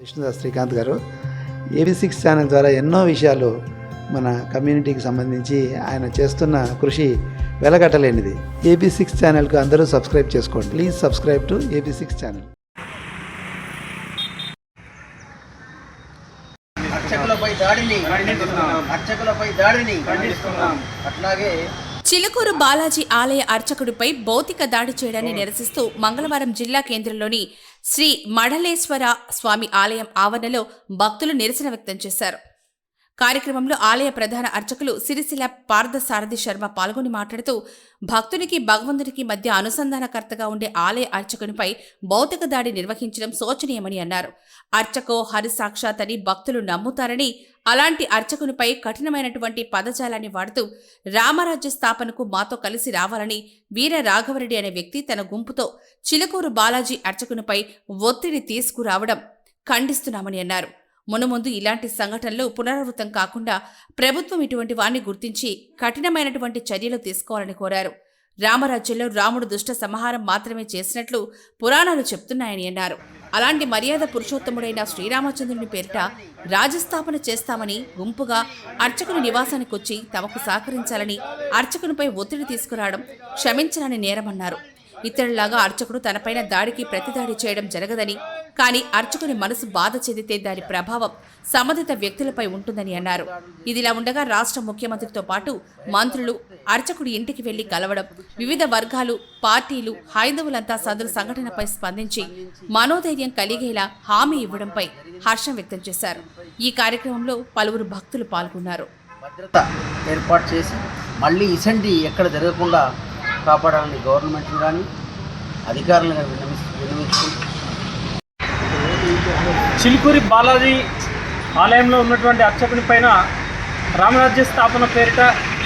విష్ణుదాస్ శ్రీకాంత్ గారు AB six channel ద్వారా ఎన్నో విషయాలు మన కమ్యూనిటీకి సంబంధించి ఆయన చేస్తున్న కృషి వెలగట్టలేనిది. ఏబీ సిక్స్ ఛానల్కు అందరూ సబ్స్క్రైబ్ చేసుకోండి. Please subscribe to AB six channel. అర్చకులపై దాడిని అర్చకులపై దాడిని అట్లాగే చిలుకూరు బాలాజీ ఆలయ అర్చకుడిపై భౌతిక దాడి చేయడాన్ని నిరసిస్తూ మంగళవారం జిల్లా కేంద్రంలోని శ్రీ మడలేశ్వర స్వామి ఆలయం ఆవరణలో భక్తులు నిరసన వ్యక్తం చేశారు. కార్యక్రమంలో ఆలయ ప్రధాన అర్చకులు సిరిసిల పార్థసారథి శర్మ పాల్గొని మాట్లాడుతూ భక్తునికి భగవంతునికి మధ్య అనుసంధానకర్తగా ఉండే ఆలయ అర్చకునిపై భౌతిక దాడి నిర్వహించడం శోచనీయమని అన్నారు. అర్చకో హరి సాక్షాత్ అని భక్తులు నమ్ముతారని అలాంటి అర్చకునిపై కఠినమైనటువంటి పదజాలాన్ని వాడుతూ రామరాజ్య స్థాపనకు మాతో కలిసి రావాలని వీర రాఘవరెడ్డి అనే వ్యక్తి తన గుంపుతో చిలకూరు బాలాజీ అర్చకునిపై ఒత్తిడి తీసుకురావడం ఖండిస్తున్నామని అన్నారు. మునుముందు ఇలాంటి సంఘటనలు పునరావృతం కాకుండా ప్రభుత్వం ఇటువంటి వారిని గుర్తించి కఠినమైనటువంటి చర్యలు తీసుకోవాలని కోరారు. రామరాజ్యంలో రాముడు దుష్ట సంహారం మాత్రమే చేసినట్లు పురాణాలు చెప్తున్నాయని అన్నారు. అలాంటి మర్యాద పురుషోత్తముడైన శ్రీరామచంద్రుని పేరిట రాజస్థాపన చేస్తామని గుంపుగా అర్చకుని నివాసానికి వచ్చి తమకు సహకరించాలని అర్చకునిపై ఒత్తిడి తీసుకురావడం క్షమించనని నేరమన్నారు. ఇతరులాగా అర్చకుడు తనపైన దాడికి ప్రతిదాడి చేయడం జరగదని కానీ అర్చకుని మనసు బాధ చెందితే దాని ప్రభావం సంబంధిత వ్యక్తులపై ఉంటుందని అన్నారు. ఇదిలా ఉండగా రాష్ట్ర ముఖ్యమంత్రితో పాటు మంత్రులు అర్చకుడి ఇంటికి వెళ్ళి కలవడం వివిధ వర్గాలు పార్టీలు హైందవులంతా సదరు సంఘటనపై స్పందించి మనోధైర్యం కలిగేలా హామీ ఇవ్వడంపై హర్షం వ్యక్తం చేశారు. ఈ కార్యక్రమంలో పలువురు భక్తులు పాల్గొన్నారు. భద్రత ఏర్పాటు చేసి మళ్ళీ ఇసంటి ఎక్కడ జరగకుండా కాపాడాలని గవర్నమెంట్ కానీ అధికారులను విన్నవి విన్నవించుకుంటూ చిలుకూరి బాలాజీ ఆలయంలో ఉన్నటువంటి అర్చకుని పైన రామరాజ్య స్థాపన పేరిట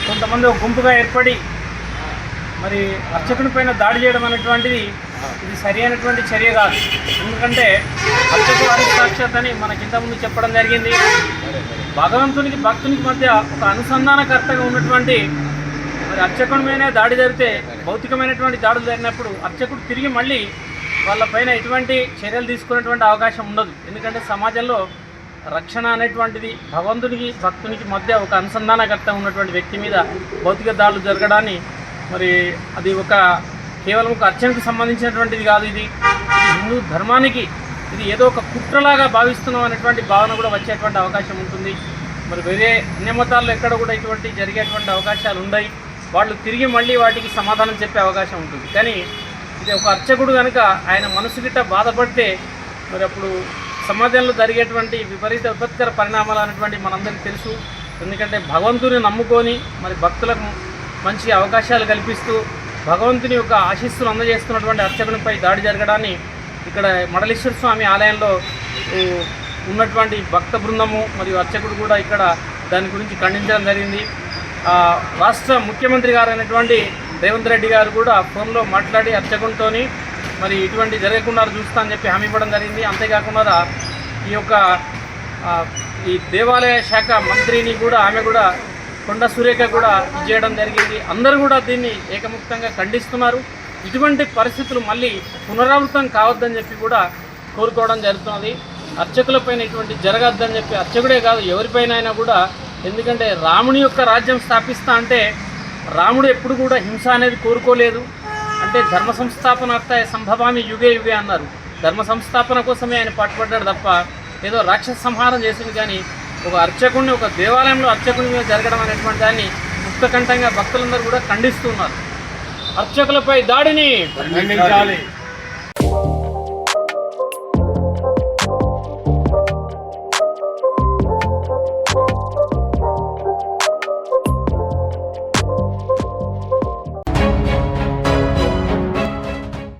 కొంతమంది ఒక గుంపుగా ఏర్పడి మరి అర్చకుని పైన దాడి చేయడం అనేటువంటిది ఇది సరి అయినటువంటి చర్య కాదు. ఎందుకంటే అర్చకు వారి సాక్షాత్ అని మనకి ఇంతకుముందు చెప్పడం జరిగింది. భగవంతునికి భక్తునికి మధ్య ఒక అనుసంధానకర్తగా ఉన్నటువంటి మరి అర్చకుని మీదనే దాడి జరిగితే భౌతికమైనటువంటి దాడులు జరిగినప్పుడు అర్చకుడు తిరిగి మళ్ళీ వాళ్ళపైన ఎటువంటి చర్యలు తీసుకునేటువంటి అవకాశం ఉండదు. ఎందుకంటే సమాజంలో రక్షణ అనేటువంటిది భగవంతునికి భక్తునికి మధ్య ఒక అనుసంధానకర్త ఉన్నటువంటి వ్యక్తి మీద భౌతిక దాడులు జరగడాన్ని మరి అది ఒక కేవలం ఒక అర్చనకు సంబంధించినటువంటిది కాదు ఇది. హిందూ ధర్మానికి ఇది ఏదో ఒక కుట్రలాగా భావిస్తున్నాం అనేటువంటి భావన కూడా వచ్చేటువంటి అవకాశం ఉంటుంది. మరి వేరే అన్య మతాల్లో ఎక్కడ కూడా ఇటువంటి జరిగేటువంటి అవకాశాలు ఉన్నాయి వాళ్ళు తిరిగి మళ్ళీ వాటికి సమాధానం చెప్పే అవకాశం ఉంటుంది. కానీ ఇది ఒక అర్చకుడు కనుక ఆయన మనసు గిట్ట బాధపడితే మరి అప్పుడు సమాజంలో జరిగేటువంటి విపరీత విపత్కర పరిణామాలు అనేటువంటి మనందరికీ తెలుసు. ఎందుకంటే భగవంతుని నమ్ముకొని మరి భక్తులకు మంచి అవకాశాలు కల్పిస్తూ భగవంతుని యొక్క ఆశీస్సులు అందజేస్తున్నటువంటి అర్చకునిపై దాడి జరగడాన్ని ఇక్కడ మడలేశ్వర స్వామి ఆలయంలో ఉన్నటువంటి భక్త బృందము మరియు అర్చకుడు కూడా ఇక్కడ దాని గురించి ఖండించడం జరిగింది. రాష్ట్ర ముఖ్యమంత్రి గారు అయినటువంటి రేవంత్ రెడ్డి గారు కూడా ఫోన్లో మాట్లాడి అర్చకునితోని మరి ఇటువంటి జరగకుండా చూస్తా అని చెప్పి హామీ ఇవ్వడం జరిగింది. అంతేకాకుండా ఈ యొక్క ఈ దేవాలయ శాఖ మంత్రిని కూడా ఆమె కూడా కొండ సురేఖ కూడా చేయడం జరిగింది. అందరూ కూడా దీన్ని ఏకముక్తంగా ఖండిస్తున్నారు. ఇటువంటి పరిస్థితులు మళ్ళీ పునరావృతం కావద్దని చెప్పి కూడా కోరుకోవడం జరుగుతున్నది అర్చకులపైన ఇటువంటి జరగద్దని చెప్పి అర్చకుడే కాదు ఎవరిపైన అయినా కూడా. ఎందుకంటే రాముని యొక్క రాజ్యం స్థాపిస్తా అంటే రాముడు ఎప్పుడు కూడా హింస అనేది కోరుకోలేదు. అంటే ధర్మ సంస్థాపనార్థ సంభవామి యుగే యుగే అన్నారు. ధర్మ సంస్థాపన కోసమే ఆయన పాటుపడ్డాడు తప్ప ఏదో రాక్షస సంహారం చేసింది కానీ ఒక అర్చకుడిని ఒక దేవాలయంలో అర్చకుని మీద జరగడం అనేటువంటి దాన్ని ముక్తకంఠంగా భక్తులందరూ కూడా ఖండిస్తున్నారు అర్చకులపై దాడిని ఖండించాలి.